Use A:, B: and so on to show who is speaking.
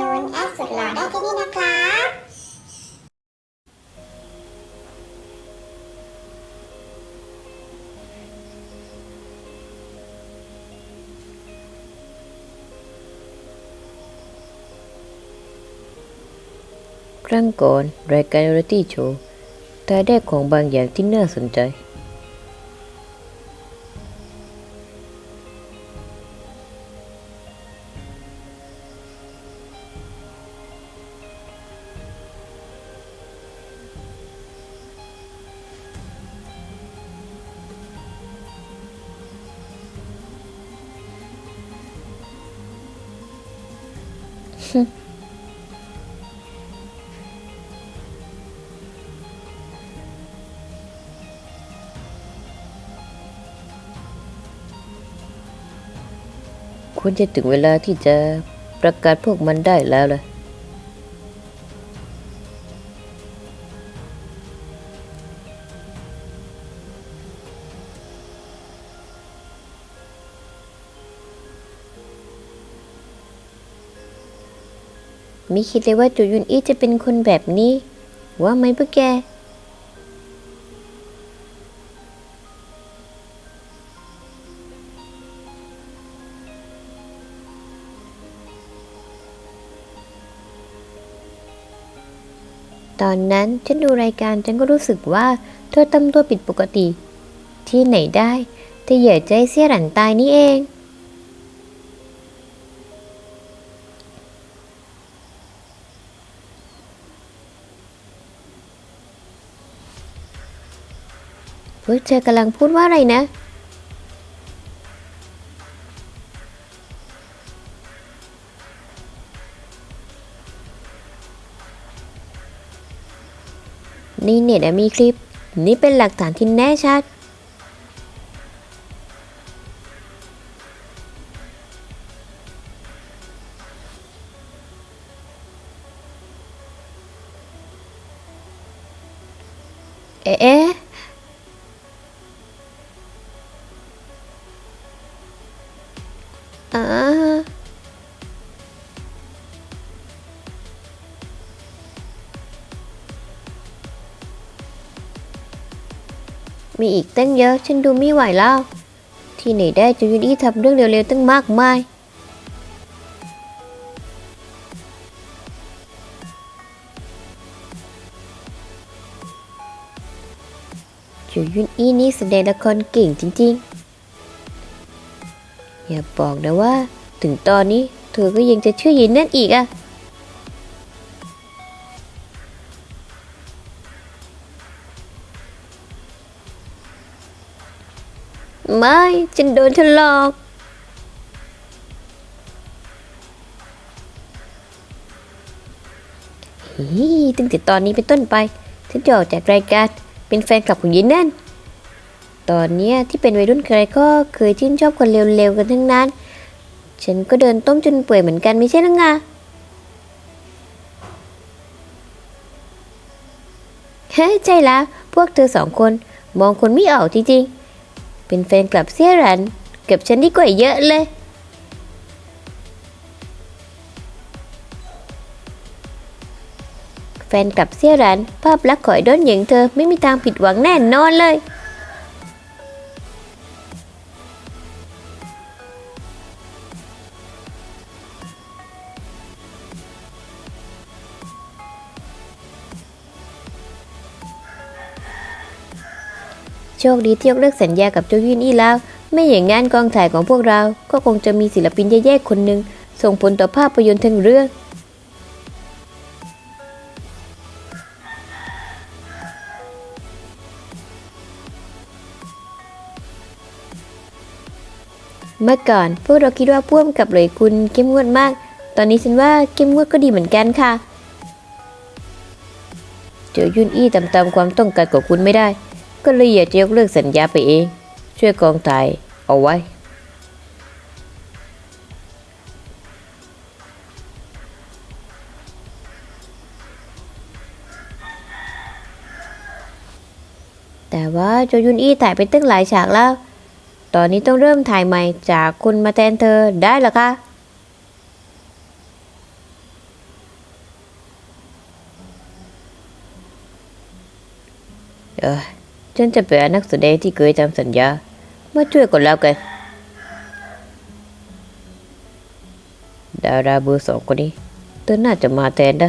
A: นุนแอดสุดหล่อได้ที่นี่นะครับ
B: ครั้งก่อนรายการเรตี้โชว์แต่ได้ของบางอย่างที่น่าสนใจ ควรจะถึงเวลาที่จะประกาศพวกมันได้แล้วล่ะ ไม่คิดเลยว่าจูยุนอี้จะเป็นคนแบบนี้ ว่าไหมพวกแก ตอนนั้นฉันดูรายการฉันก็รู้สึกว่าเธอทำตัวผิดปกติ ที่ไหนได้แต่เหยื่อใจเสียหลันตายนี่เอง เธอกำลังพูดว่าอะไรนะ นี่เน็ตมีคลิป นี่เป็นหลักฐานที่แน่ชัดเอ๊ะ อ่ามีอีกตั้งเยอะ ฉันดูไม่ไหวแล้ว ที่ไหนได้จะยุนอี้ทำเรื่องเร็วๆตั้งมากมายจูยุนอี้นี่แสดงละครเก่งจริงๆ อย่าบอกนะว่า ถึงตอนนี้เธอก็ยังจะเชื่อยินนั่นอีกอะไม่ ฉันโดนเธอหลอกฮีตั้งแต่ตอนนี้เป็นต้นไป ฉันจะออกจากรายการเป็นแฟนคลับของยินนั่น ตอนเนี้ยที่เป็นวัยรุ่นใครก็เคยชื่นชอบคนเร็วๆกันทั้งนั้น ฉันก็เดินต้มจนเปื่อยเหมือนกันไม่ใช่หรือไงเฮ้ใช่แล้วพวกเธอสองคนมองคนไม่ออกจริงๆ เป็นแฟนกลับเสียรันกับฉันดีกว่าเยอะเลย แฟนกลับเสียรันภาพลักษณ์ขอยด้นอย่างเธอไม่มีทางผิดหวังแน่นอนเลย โชคดีที่ยกเลิกสัญญากับโจยุนอี้แล้ว ไม่อย่างงั้นกองถ่ายของพวกเรา ก็คงจะมีศิลปินแย่ๆคนหนึ่งส่งผลต่อภาพยนตร์ทั้งเรื่อง เมื่อก่อนพวกเราคิดว่าพ่วมกับเลยคุณเข้มงวดมาก ตอนนี้ฉันว่าเข้มงวดก็ดีเหมือนกันค่ะ เจอยุนอี้ตามตามความต้องการของคุณไม่ได้ ก็เลยอยากจะยกเลิกสัญญาไปเอง ช่วยกองถ่ายเอาไว้ แต่ว่าโจยุนอี้ถ่ายไปตั้งหลายฉากแล้ว ตอนนี้ต้องเริ่มถ่ายใหม่จากคุณมาแทนเธอได้หรอคะเออ ฉันจะไป็นนักแสดงที่เคยทำสัญญา มาช่วยกันแล้วกัน ดาราเบอร์สองคนนี้เธอน่าจะมาแทนได้